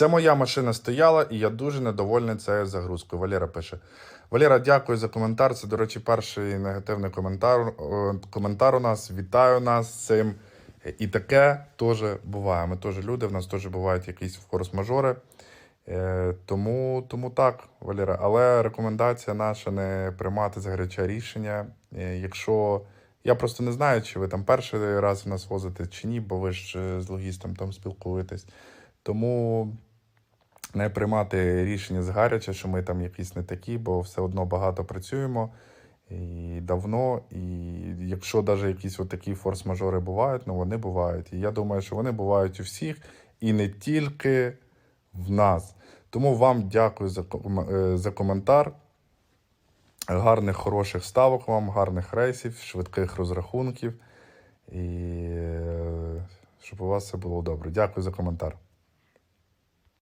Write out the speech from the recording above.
Це моя машина стояла, і я дуже недовольний цією загрузкою. Валера пише. Валера, дякую за коментар. Це, до речі, перший негативний коментар, е, коментар у нас. Вітаю нас з цим. І таке теж буває. Ми теж люди, в нас теж бувають якісь форс-мажори. Е, тому, тому так, Валера. Але рекомендація наша не приймати загаряче рішення. Е, якщо я просто не знаю, чи ви там перший раз в нас возите чи ні, бо ви ж з логістом там спілкуєтесь. Тому не приймати рішення згаряче, що ми там якісь не такі, бо все одно багато працюємо і давно. І якщо навіть якісь такі форс-мажори бувають, ну вони бувають. І я думаю, що вони бувають у всіх, і не тільки в нас. Тому вам дякую за, е, за коментар. Гарних, хороших ставок вам, гарних рейсів, швидких розрахунків. І е, щоб у вас все було добре. Дякую за коментар.